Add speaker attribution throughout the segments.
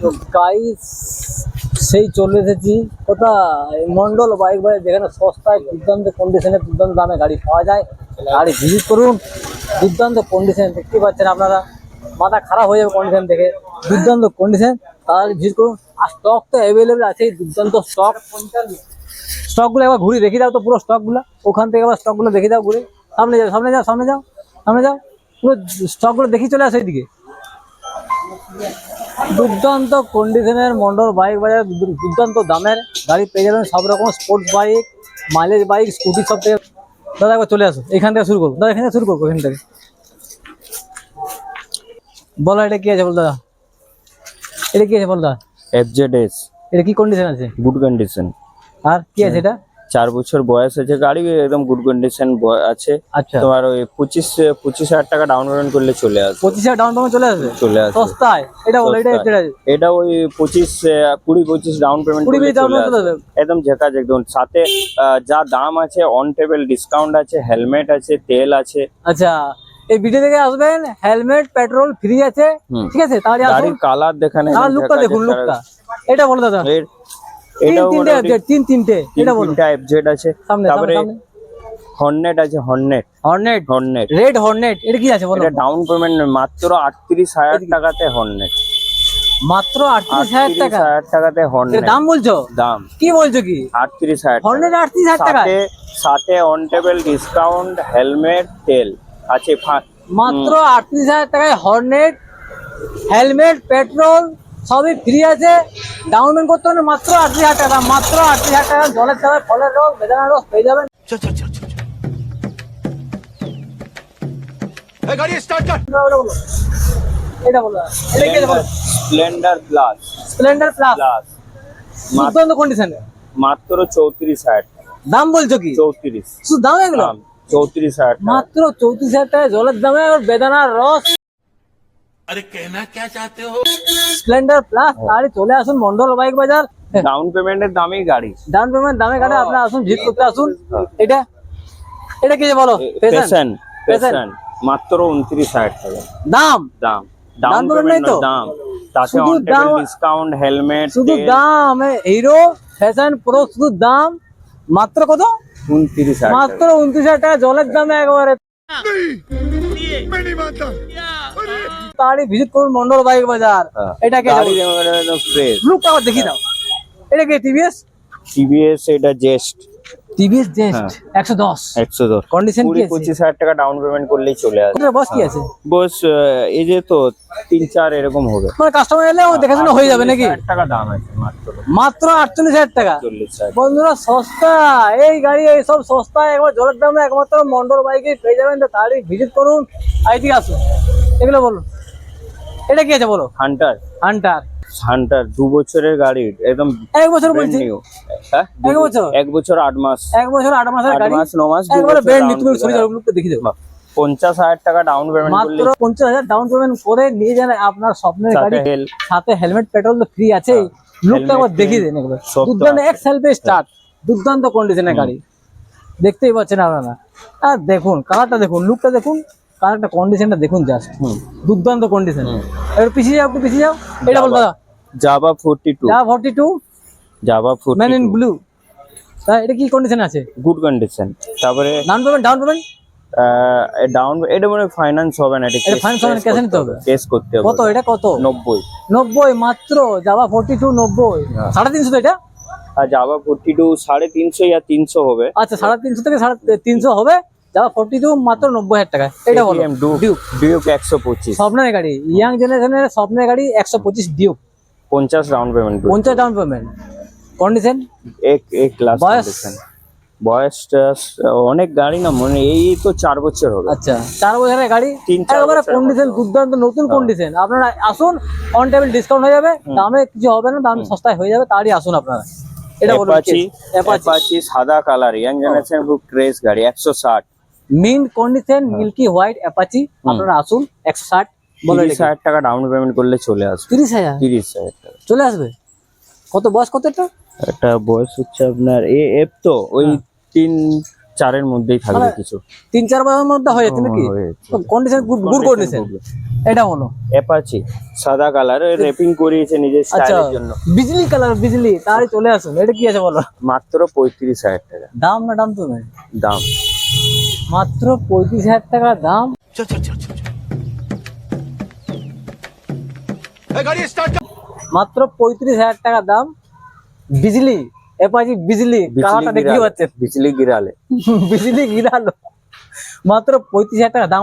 Speaker 1: তো গাইস সেই চলে এসেছি। কোথায় মন্ডল বাইক বাইক যেখানে সস্তায় দুর্দান্ত কন্ডিশনে দুর্দান্ত দামে গাড়ি পাওয়া যায়। গাড়ি ভিজিট করুন। দুর্দান্ত কন্ডিশন দেখতে পাচ্ছেন আপনারা। মাথা খারাপ হয়ে যাবে কন্ডিশন দেখে। দুর্দান্ত কন্ডিশন তাড়াতাড়ি ভিজিট করুন। আর স্টক তো অ্যাভেলেবেল আছে দুর্দান্ত স্টক স্টকগুলো একবার ঘুরে দেখে দাও তো পুরো স্টকগুলো ওখান থেকে আবার স্টকগুলো দেখে দাও ঘুরে। সামনে যাও সামনে যাও সামনে যাও সামনে যাও। পুরো স্টকগুলো দেখি চলে আসো এইদিকে। দুর্দান্ত কন্ডিশনের মন্ডল বাইক বাজার দুর্দান্ত দামের গাড়ি পেয়ে যাবেন সব রকম sports bike mileage bike scooty সব থেকে দাদা একবার চলে আসো এখান থেকে শুরু করব। দাদা এখান থেকে শুরু করব এখান থেকে। বলো এটা কি আছে বল দাদা? এটা কি আছে বল দাদা?
Speaker 2: এফজেডএস
Speaker 1: এটা কি কন্ডিশন আছে?
Speaker 2: গুড কন্ডিশন
Speaker 1: আর কি আছে এটা?
Speaker 2: চার বছর বয়স আছে গাড়ি একদম গুড কন্ডিশন আছে।
Speaker 1: আচ্ছা।
Speaker 2: তোমার ওই পঁচিশ পঁচিশ হাজার টাকা ডাউন পেমেন্ট করলে চলে আসবে।
Speaker 1: পঁচিশ হাজার ডাউন পেমেন্ট চলে আসবে?
Speaker 2: চলে আসবে।
Speaker 1: সস্তায়? এটা বলো এটা এটা
Speaker 2: ওই পঁচিশ কুড়ি পঁচিশ ডাউন পেমেন্ট
Speaker 1: কুড়ি ডাউন পেমেন্ট
Speaker 2: একদম ঝেকাজ একদম সাথে যা দাম আছে অন টেবিল ডিসকাউন্ট আছে হেলমেট আছে তেল আছে।
Speaker 1: আচ্ছা এই ভিডিও থেকে আসবেন হেলমেট পেট্রোল ফ্রি আছে। ঠিক আছে? তাহলে
Speaker 2: গাড়ির কালার দেখানে
Speaker 1: লুকটা দেখুন লুকটা এটা বলো দাদা।
Speaker 2: এটাও
Speaker 1: তিনটে
Speaker 2: মোটামুটি
Speaker 1: তিন তিনটে এটা
Speaker 2: আছে।
Speaker 1: সামনে
Speaker 2: তারপরে হর্নেট আছে Hornet
Speaker 1: Hornet
Speaker 2: Hornet
Speaker 1: red Hornet এটা কি আছে বলো?
Speaker 2: এটা ডাউন পেমেন্ট মাত্র আটত্রিশ হাজার টাকাতে হর্নেট
Speaker 1: মাত্র টাকা?
Speaker 2: টাকাতে হর্নেট
Speaker 1: দাম বলছো?
Speaker 2: দাম।
Speaker 1: কি বলছো কি?
Speaker 2: আটত্রিশ হাজার টাকা।
Speaker 1: হর্নেট টাকা?
Speaker 2: সাথে সাথে অন টেবিল ডিসকাউন্ট হেলমেট তেল আছে
Speaker 1: মাত্র আটত্রিশ হাজার টাকায় হর্নেট হেলমেট পেট্রোল সবই ফ্রি আছে। ডাউন পেমেন্ট করতে হবে মাত্র আশি হাজার টাকা মাত্র আশি হাজার টাকা। জলের চাপে ফলের রস বেদানা রস পেয়ে যাবেন।
Speaker 2: স্প্লেন্ডার প্লাস মাত্র চৌত্রিশ
Speaker 1: দাম বলছো কি?
Speaker 2: চৌত্রিশ।
Speaker 1: শুধু দাম
Speaker 2: চৌত্রিশ
Speaker 1: মাত্র চৌত্রিশ হাজার টাকা জলের দামে বেদানার রস।
Speaker 3: আরে কেনা কে চাতে হো?
Speaker 1: স্প্লেন্ডার প্লাস তাহলে চলে আসুন মন্ডল বাইক বাজার।
Speaker 2: ডাউন পেমেন্টের দামেই গাড়ি।
Speaker 1: ডাউন পেমেন্ট দামে গাড়ি আপনারা আসুন ভিজিট করতে আসুন। এটা? এটা কি বলো? পেশেন্ট
Speaker 2: পেশেন্ট মাত্র উনত্রিশ হাজার টাকা।
Speaker 1: দাম?
Speaker 2: দাম। ডাউন পেমেন্ট
Speaker 1: তো?
Speaker 2: দাম। তাতে অন
Speaker 1: দাম-
Speaker 2: ডিসকাউন্ট হেলমেট
Speaker 1: শুধু দাম হিরো ফ্যাশন প্রো শুধু দাম। মাত্র কত?
Speaker 2: উনত্রিশ
Speaker 1: মাত্র উনত্রিশ হাজার টাকা জলের দামে একবারে তাড়াতাড়ি ভিজিট করুন মন্ডল বাইক বাজার।
Speaker 2: হ্যাঁ।
Speaker 1: এটা কে লুকটা আবার দেখিয়ে দাও। এটা কি টিভিএস
Speaker 2: টিভিএস এটা জেস্ট
Speaker 1: টিভিএস জেস্ট
Speaker 2: হ্যাঁ।
Speaker 1: একশো দশ।
Speaker 2: একশো দশ।
Speaker 1: কন্ডিশন কি আছে?
Speaker 2: হাজার টাকা ডাউন পেমেন্ট করলেই চলে আসবে
Speaker 1: ওটার বস কি আছে?
Speaker 2: বস এই যে তো তিন চার এরকম হবে।
Speaker 1: মানে কাস্টমার এলে ও দেখে শুনে হয়ে যাবে নাকি?
Speaker 2: 40,000 টাকা দাম আছে মাত্র।
Speaker 1: মাত্র আটচল্লিশ হাজার টাকা।
Speaker 2: চল্লিশ হাজার।
Speaker 1: বন্ধুরা সস্তা। এই গাড়ি এই সব সস্তা। একবার জলের দামে একমাত্র মন্ডল বাইকে পেয়ে যাবেন। তো তাড়াতাড়ি ভিজিট করুন। আইডি আসুন। এগুলো বলুন। এটা কি আছে বলো?
Speaker 2: হান্টার
Speaker 1: হান্টার
Speaker 2: হান্টার দু বছরের গাড়ি একদম
Speaker 1: এক বছর বলছি?
Speaker 2: হ্যাঁ?
Speaker 1: এক বছর?
Speaker 2: এক বছর আট মাস।
Speaker 1: এক বছর আট মাসের গাড়ি?
Speaker 2: মাস ন মাস
Speaker 1: একবারে ব্র্যান্ড
Speaker 2: down
Speaker 1: তুমি সরি লুকটা দেখিয়ে দেবো
Speaker 2: পঞ্চাশ হাজার টাকা ডাউন পেমেন্ট
Speaker 1: মাত্র পঞ্চাশ হাজার ডাউন পেমেন্ট করে নিয়ে যান আপনার স্বপ্নের গাড়ি। সাথে হেলমেট পেট্রোল তো ফ্রি আছে লুকটা একবার
Speaker 2: helmet,
Speaker 1: দেখিয়ে দেন একবার। দুর্দান্ত। এক সেলফে স্টার্ট দুর্দান্ত কন্ডিশনের গাড়ি। দেখতেই পাচ্ছেন আপনারা। আর দেখুন কালারটা দেখুন লুকটা দেখুন। কালারটা কন্ডিশনটা দেখুন জাস্ট দুর্দান্ত কন্ডিশন এবার পিছিয়ে যাও একটু পিছিয়ে যাও। এটা বল দাদা।
Speaker 2: জাভা ফোরটি টু
Speaker 1: যা forty two
Speaker 2: Jawa forty
Speaker 1: man in blue তা এটা কি কন্ডিশন আছে?
Speaker 2: গুড কন্ডিশন তারপরে
Speaker 1: down payment down payment
Speaker 2: down এটা মানে ফাইন্যান্স হবে না
Speaker 1: এটা finance হবে cash নিতে হবে?
Speaker 2: কেস করতে হবে।
Speaker 1: কত এটা কত?
Speaker 2: নব্বই।
Speaker 1: নব্বই মাত্র নব্বই।
Speaker 2: হ্যাঁ।
Speaker 1: সাড়ে তিনশো তো এটা?
Speaker 2: আর জাভা ফোরটি টু সাড়ে তিনশো ইয়া তিনশো হবে।
Speaker 1: আচ্ছা সাড়ে তিনশো থেকে সাড়ে তিনশো হবে। ফর্টি টু মাত্র নব্বই হাজার টাকা। এটা
Speaker 2: ডিউক একশো পঁচিশ।
Speaker 1: স্বপ্নের গাড়ি। ইয়াং জেনারেশনের স্বপ্নের গাড়ি একশো পঁচিশ ডিউক
Speaker 2: পঞ্চাশ ডাউন পেমেন্ট
Speaker 1: পঞ্চাশ ডাউন পেমেন্ট কন্ডিশন
Speaker 2: এক এক ক্লাস
Speaker 1: বয়স?
Speaker 2: বয়সটা অনেক গাড়ি না মনে এই তো চার বছর হবে।
Speaker 1: আচ্ছা চার বছরের গাড়ি। একেবারে কন্ডিশন। দুর্দান্ত নতুন
Speaker 2: হ্যাঁ।
Speaker 1: কন্ডিশন আপনারা আসুন অন টেবিল ডিসকাউন্ট হয়ে যাবে। দামে কিছু হবে না দাম সস্তায় হয়ে যাবে তাড়াতাড়ি আসুন আপনারা। এটা বলুন
Speaker 2: অ্যাপাচি
Speaker 1: অ্যাপাচি
Speaker 2: সাদা কালার ইয়াং জেনারেশন খুব ক্রেজ গাড়ি একশো ষাট।
Speaker 1: Mint condition milky white Apache আপনারা আসুন একশো ষাট বলে
Speaker 2: হাজার টাকা ডাউন পেমেন্ট করলে চলে আসবে।
Speaker 1: তিরিশ হাজার?
Speaker 2: তিরিশ হাজার টাকা।
Speaker 1: চলে আসবে? কত বয়স কত এটা?
Speaker 2: একটা বয়স হচ্ছে আপনার এ এফ তো ওই
Speaker 1: হ্যাঁ।
Speaker 2: তিন চারের মধ্যেই থাকবে
Speaker 1: মানে
Speaker 2: কিছু।
Speaker 1: তিন চার বছরের মধ্যে হয়ে যাচ্ছে নাকি? কন্ডিশন গুড গুড কন্ডিশন এটা হলো।
Speaker 2: অ্যাপাচি সাদা কালার র্যাপিং করিয়েছে নিজের
Speaker 1: আচ্ছা
Speaker 2: স্টাইলের জন্য।
Speaker 1: বিজলি কালার বিজলি তাড়াতাড়ি চলে আসুন। এটা কি আছে বলো?
Speaker 2: মাত্র পঁয়ত্রিশ হাজার টাকা।
Speaker 1: দাম না দাম তো
Speaker 2: দাম।
Speaker 1: মাত্র পঁয়ত্রিশ হাজার টাকা দাম। মাত্র পঁয়ত্রিশ হাজার টাকা দাম। বিজলি এপাজি বিজলি কালারটা দেখতে পাচ্ছেন
Speaker 2: বিজলি গিরালে
Speaker 1: বিজলি গিরালো মাত্র পঁয়ত্রিশ হাজার টাকা দাম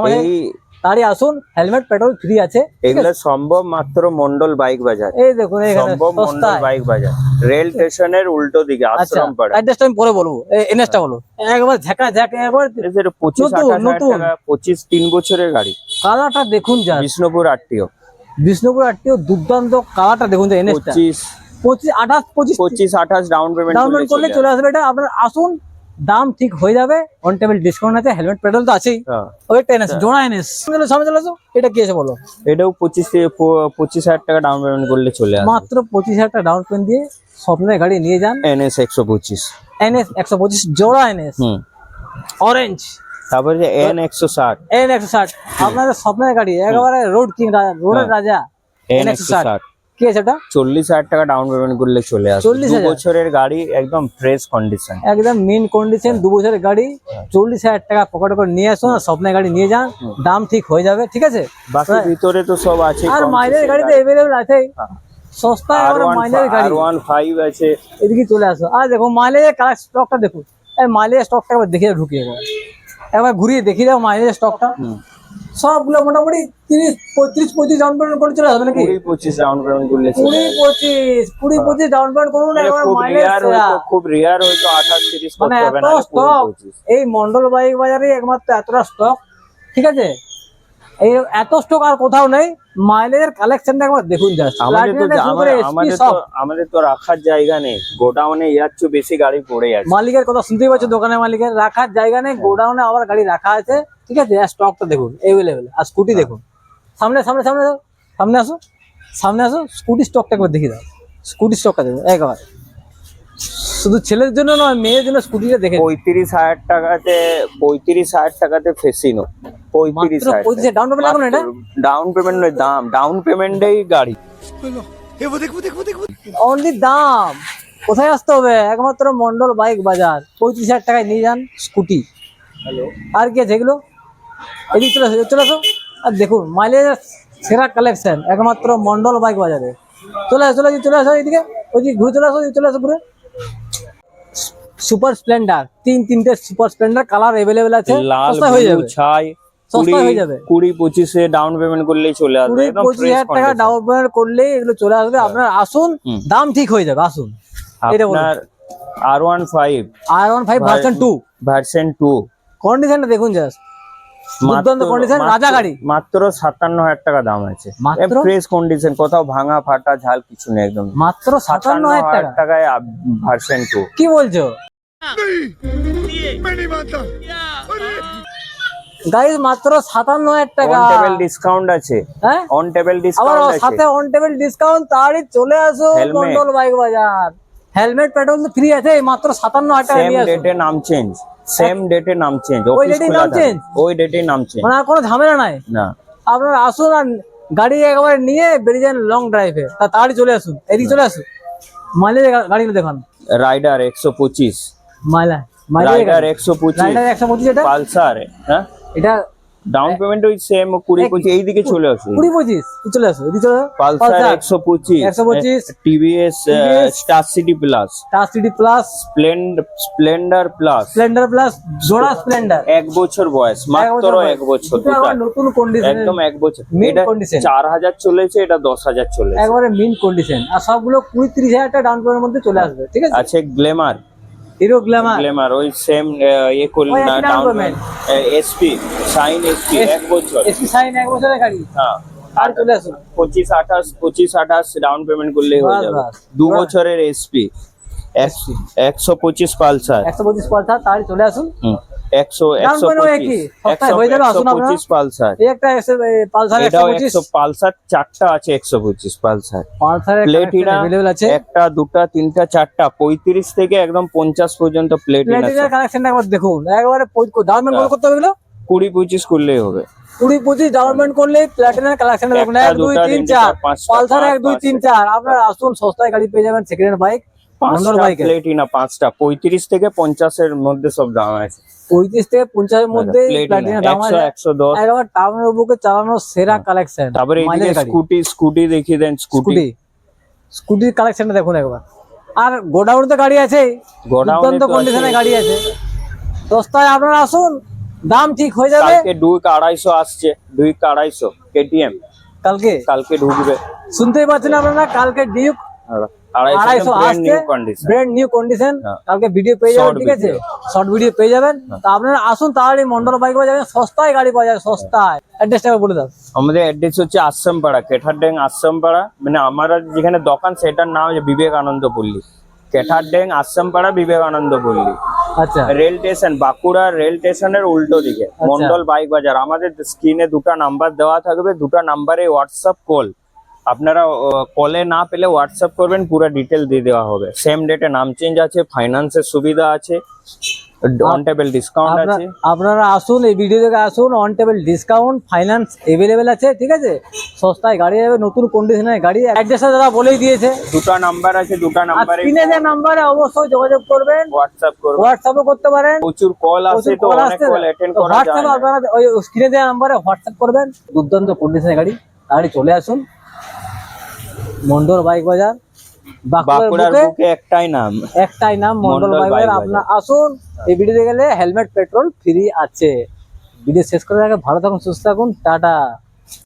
Speaker 1: তাড়ি আসুন হেলমেট পেট্রোল ফ্রি আছে।
Speaker 2: এগুলো সম্ভব মাত্র মন্ডল বাইক বাজার।
Speaker 1: এই দেখুন এখানে
Speaker 2: সম্ভব মন্ডল বাইক বাজার। রেল স্টেশনের উল্টো দিকে
Speaker 1: আচ্ছা
Speaker 2: আশ্রম পাড়া।
Speaker 1: অ্যাড্রেসটা আমি পরে বলব। এনএসটা বলো। একবার ঝাঁকা ঝাঁকা একবার
Speaker 2: পঁচিশ
Speaker 1: নতুন,
Speaker 2: পঁচিশ তিন বছরের গাড়ি।
Speaker 1: কালারটা দেখুন যা
Speaker 2: বিষ্ণুপুর আটটিও
Speaker 1: বিষ্ণুপুর আটটিও দুর্দান্ত কালারটা দেখুন যা এনএসটা।
Speaker 2: পঁচিশ।
Speaker 1: পঁচিশ আঠাশ পঁচিশ।
Speaker 2: পঁচিশ আঠাশ ডাউন পেমেন্ট
Speaker 1: ডাউন পেমেন্ট করলে চলে আসবে। এটা আপনার আসুন দাম ঠিক হয়ে যাবে অন টেবিল ডিসকাউন্ট আছে হেলমেট পেট্রোল তো আছেই। ওইটা এনএস জোড়া এনএস সামনে চলে আসো এটা কি আছে বলো?
Speaker 2: এটাও পঁচিশ পঁচিশ হাজার টাকা ডাউন পেমেন্ট করলে চলে
Speaker 1: মাত্র পঁচিশ হাজার টাকা ডাউন পেমেন্ট দিয়ে স্বপ্নের গাড়ি নিয়ে যান।
Speaker 2: এনএস একশো পঁচিশ।
Speaker 1: এনএস একশো পঁচিশ জোড়া এনএস
Speaker 2: হুম।
Speaker 1: অরেঞ্জ
Speaker 2: তারপরে যে এন একশো ষাট।
Speaker 1: এন একশো ষাট। আপনাদের স্বপ্নের গাড়ি একেবারে রোড কিং রোডের
Speaker 2: হ্যাঁ।
Speaker 1: রাজা।
Speaker 2: এন
Speaker 1: N160
Speaker 2: একশো ষাট।
Speaker 1: কি আছে এটা
Speaker 2: চল্লিশ হাজার টাকা ডাউন পেমেন্ট করলে চলে
Speaker 1: 40,000
Speaker 2: দু বছরের গাড়ি একদম ফ্রেশ কন্ডিশন
Speaker 1: একদম মেন কন্ডিশন দু বছরের গাড়ি চল্লিশ হাজার টাকা পকেটে করে নিয়ে আসুন আর স্বপ্নের গাড়ি নিয়ে যান দাম ঠিক হয়ে যাবে ঠিক আছে?
Speaker 2: বাকি ভিতরে তো সব আছে
Speaker 1: আর মাইলেজ গাড়ি তো এভেলেবল আছে সস্তা
Speaker 2: আর
Speaker 1: মাইলেজ গাড়ি।
Speaker 2: ওয়ান ফাইভ আছে।
Speaker 1: এদিকে চলে আসো। আর দেখো মাইলেজের কালার স্টকটা দেখুন এই মাইলেজ স্টকটা দেখে ঢুকিয়ে একবার একবার ঘুরিয়ে দেখিয়ে দাও মাইলেজ স্টকটা সবগুলো মোটামুটি তিরিশ পঁয়ত্রিশ পঁচিশ ডাউন পেমেন্ট করে চলে আসবে নাকি?
Speaker 2: কুড়ি পঁচিশ ডাউন পেমেন্ট করলে
Speaker 1: কুড়ি পঁচিশ কুড়ি পঁচিশ ডাউন পেমেন্ট করুন
Speaker 2: মানে
Speaker 1: একবার
Speaker 2: খুব
Speaker 1: মাইলেজ
Speaker 2: খুব রেয়ার হয়তো আঠাশ তিরিশ
Speaker 1: মানে এত স্টক এই মন্ডল বাইক বাজারে একমাত্র এতটা স্টক ঠিক আছে? এই এত স্টক আর কোথাও নেই। মাইলেজের কালেকশনটা একবার দেখুন
Speaker 2: আমাদের তো রাখার জায়গা নেই। গোডাউনে ইয়ার চেয়ে বেশি গাড়ি পড়ে আছে।
Speaker 1: মালিকের কথা শুনতেই পাচ্ছ দোকানের মালিকের। রাখার জায়গা নেই গোডাউনে আবার গাড়ি রাখা আছে। ঠিক আছে আর স্টকটা দেখুন এভেলেবেল আর স্কুটি দেখুন। সামনে সামনে সামনে সামনে আসো। সামনে আসো স্কুটি স্টকটা একবার দেখি দাও। স্কুটি স্টকটা দেখুন একবার। শুধু ছেলের জন্য নয় মেয়ের জন্য স্কুটিটা দেখে
Speaker 2: পঁয়ত্রিশ হাজার টাকাতে পঁয়ত্রিশ হাজার টাকাতে ফেসিনো পঁয়ত্রিশ
Speaker 1: হাজার ডাউন পেমেন্ট লাগবে এটা?
Speaker 2: ডাউন পেমেন্ট নয় দাম। ডাউন পেমেন্টেই গাড়ি।
Speaker 1: অনলি দাম। কোথায় আসতে হবে? একমাত্র মন্ডল বাইক বাজার। পঁয়ত্রিশ হাজার টাকায় নিয়ে যান স্কুটি। আর কি আছে এগুলো? এদিক চলে আসো চলে আসো। আর দেখুন মাইলেজ সেরা কালেকশন একমাত্র মন্ডল বাইক বাজারে। চলে আসো চলে আসো চলে আসো এদিকে। ওই দিকে ঘুরে চলে আসো চলে আসো ঘুরে। সুপার স্প্লেন্ডার তিন তিনটে সুপার স্প্লেন্ডার কালার অ্যাভেলেবেল আছে
Speaker 2: লাল
Speaker 1: হয়ে যাবে।
Speaker 2: ছাই সস্তা
Speaker 1: হয়ে যাবে।
Speaker 2: কুড়ি পঁচিশে ডাউন পেমেন্ট করলেই চলে আসবে
Speaker 1: পঁচিশ হাজার টাকা ডাউন পেমেন্ট করলে এগুলো চলে আসবে। হ্যাঁ। আপনার আসুন দাম ঠিক হয়ে যাবে আসুন। এটা বলুন।
Speaker 2: আর ওয়ান ফাইভ
Speaker 1: আর one five version two
Speaker 2: version two
Speaker 1: কন্ডিশনটা দেখুন জাস্ট দুর্দান্ত কন্ডিশন রাজা গাড়ি।
Speaker 2: মাত্র সাতান্ন হাজার টাকা দাম আছে।
Speaker 1: মাত্র?
Speaker 2: ফ্রেশ কন্ডিশন কোথাও ভাঙা ফাটা ঝাল কিছু নেই একদম।
Speaker 1: মাত্র সাতান্ন হাজার
Speaker 2: টাকায় ভার্সন টু
Speaker 1: কি বলছো? গাইস মাত্র সাতান্ন হাজার টাকা।
Speaker 2: অন টেবিল ডিসকাউন্ট আছে।
Speaker 1: হ্যাঁ?
Speaker 2: অন টেবিল ডিসকাউন্ট আছে।
Speaker 1: সাথে অন টেবিল ডিসকাউন্ট তারই চলে আসো Mondal bike Bazar. Helmet petrol তো ফ্রি আছে মাত্র সাতান্ন হাজার টাকা
Speaker 2: ডেটে নাম চেঞ্জ সেম ডেটে নাম চেঞ্জ
Speaker 1: ওই নাম change?
Speaker 2: ওই ডেটে নাম চেঞ্জ
Speaker 1: মানে আর কোনো ঝামেলা নাই?
Speaker 2: না।
Speaker 1: আপনারা আসুন আর গাড়ি একবার নিয়ে বেরিয়ে যান লং ড্রাইভে তা তাড়াতাড়ি চলে আসুন। এদিকে চলে আসুন। মাইলেজ গাড়ি দেখান।
Speaker 2: রাইডার একশো পঁচিশ।
Speaker 1: মাইলা
Speaker 2: রাইডার একশো পঁচিশ
Speaker 1: রাইডার একশো পঁচিশ এটা?
Speaker 2: পালসার হ্যাঁ?
Speaker 1: এটা
Speaker 2: ডাউন পেমেন্ট ওই সেম কুড়ি
Speaker 1: এক-
Speaker 2: পঁচিশ এইদিকে চলে আসুন।
Speaker 1: কুড়ি পঁচিশ চলে আসো এদিকে চলে আসো
Speaker 2: পালসার একশো পঁচিশ
Speaker 1: 125,
Speaker 2: TVS Star City plus
Speaker 1: touch City plus
Speaker 2: Splendor plus
Speaker 1: Splendor plus জোড়া স্প্লেন্ডার
Speaker 2: এক বছর বয়স মাত্র এক বছর দুটা।
Speaker 1: নতুন কন্ডিশন
Speaker 2: একদম এক বছর। এটা
Speaker 1: condition।
Speaker 2: চার হাজার চলেছে এটা দশ হাজার চলেছে।
Speaker 1: একবারে মিন কন্ডিশন আর সবগুলো কুড়ি তিরিশ হাজার টাকা ডাউন পেমেন্টের মধ্যে চলে আসবে ঠিক আছে?
Speaker 2: আছে গ্লেমার
Speaker 1: হিরো গ্ল্যামার
Speaker 2: গ্ল্যামার ওই সেম ইয়ে করলেন না ডাউন এসপি সাইন এসপি এক বছর।
Speaker 1: এসপি সাইন এক বছরের গাড়ি।
Speaker 2: হ্যাঁ।
Speaker 1: আর চলে আসুন।
Speaker 2: পঁচিশ আঠাশ পঁচিশ আঠাশ ডাউন পেমেন্ট করলেই হয়ে যাবে। দু বছরের এসপি একশো পঁচিশ পালসার।
Speaker 1: একশো পঁচিশ পালসার তাহলে চলে আসুন।
Speaker 2: হুম। একশো একশো পঁচিশ পালসার। এটাও একশো পালসার চারটা আছে একশো পঁচিশ পালসার। প্লেটিনা একটা দুটা তিনটা চারটা পঁয়ত্রিশ থেকে একদম পঞ্চাশ পর্যন্ত প্লেটিনা
Speaker 1: প্লেটিনার কালেকশনটা একবার দেখুন। একবারে
Speaker 2: হ্যাঁ।
Speaker 1: করতে হবে
Speaker 2: কুড়ি পঁচিশ করলেই হবে।
Speaker 1: কুড়ি পঁচিশ ডাউনমেন্ট করলে প্ল্যাটিনার কালেকশন দেখুন। এক দুই তিন চার। পালসার এক দুই তিন চার। আপনারা আসুন সস্তায় গাড়ি পেয়ে যাবেন সেকেন্ড হ্যান্ড বাইক
Speaker 2: পাঁচটা প্লেটিনা পাঁচটা। পঁয়ত্রিশ থেকে পঞ্চাশের মধ্যে সব দাম আছে।
Speaker 1: পঁয়ত্রিশ থেকে পঞ্চাশের মধ্যে
Speaker 2: একশো দশ।
Speaker 1: টাউনের বুকে চালানো সেরা কালেকশন
Speaker 2: তারপরে স্কুটি স্কুটি দেখিয়ে দেন স্কুটি।
Speaker 1: স্কুটি। স্কুটির কালেকশনটা দেখুন একবার। আর গোডাউন তো গাড়ি আছে।
Speaker 2: গোডাউনে।
Speaker 1: কন্ডিশনে গাড়ি আছে। সস্তায় আপনারা আসুন। দাম ঠিক হয়ে যাবে।
Speaker 2: দুই আড়াইশো আসছে। দুই আড়াইশো কেটিএম
Speaker 1: কালকে?
Speaker 2: কালকে ঢুকবে।
Speaker 1: শুনতেই পাচ্ছেন আপনারা কালকে ডিউক আড়াইশো
Speaker 2: আড়াইশো
Speaker 1: আসছে
Speaker 2: new condition
Speaker 1: brand new condition
Speaker 2: হ্যাঁ।
Speaker 1: কালকে ভিডিও পেয়ে যাবেন ঠিক আছে?
Speaker 2: হ্যাঁ।
Speaker 1: শর্ট ভিডিও পেয়ে যাবেন। তা আপনারা আসুন তাহলে মন্ডল বাইক পাওয়া সস্তায় গাড়ি পাওয়া যাবে সস্তায়। অ্যাড্রেসটা বলে দাও।
Speaker 2: আমাদের অ্যাড্রেস হচ্ছে আশ্রমপাড়া কেঠারড্যাং আশ্রমপাড়া। মানে আমার যেখানে দোকান সেটার নাম হচ্ছে বিবেকানন্দ পল্লী। কেঠারড্যাং আশ্রমপাড়া বিবেকানন্দ পল্লী।
Speaker 1: আচ্ছা।
Speaker 2: রেল স্টেশন বাঁকুড়া রেল স্টেশনের উল্টো দিকে। মন্ডল বাইক বাজার। আমাদের স্ক্রিনে দুটো নাম্বার দেওয়া থাকবে দুটো নাম্বারে হোয়াটসঅ্যাপ কল আপনারা কলে না পেলে হোয়াটসঅ্যাপ করবেন পুরো ডিটেল দিয়ে দেওয়া হবে। সেম ডেটে নাম চেঞ্জ আছে ফাইন্যান্সের সুবিধা আছে অন টেবিল ডিসকাউন্ট আছে।
Speaker 1: আপনারা আসুন এই ভিডিও থেকে আসুন on table discount finance available আছে ঠিক আছে? সস্তায় গাড়ি যাবে নতুন কন্ডিশনের গাড়ি অ্যাড্রেসটা দাদা বলেই দিয়েছে।
Speaker 2: দুটো নাম্বার আছে দুটো নাম্বারে
Speaker 1: স্ক্রিনে যে নাম্বারে অবশ্যই যোগাযোগ করবেন।
Speaker 2: হোয়াটসঅ্যাপ করবেন।
Speaker 1: হোয়াটসঅ্যাপও করতে পারেন।
Speaker 2: প্রচুর কল আসে তো অনেক কল অ্যাটেন্ড করা যায়
Speaker 1: হোয়াটসঅ্যাপে। আপনারা ওই স্ক্রিনে দেওয়া নাম্বারে হোয়াটসঅ্যাপ করবেন দুর্দান্ত কন্ডিশনের গাড়ি গাড়ি চলে আসুন। মন্ডল বাইক বাজার বাঁকুড়ার বুকে
Speaker 2: একটাই নাম।
Speaker 1: একটাই নাম মন্ডল
Speaker 2: বাইক
Speaker 1: বাজার। আপনার আসুন এই ভিডিওতে গেলে হেলমেট পেট্রোল ফ্রি আছে। ভিডিও শেষ করার আগে ভালো থাকুন সুস্থ থাকুন টাটা।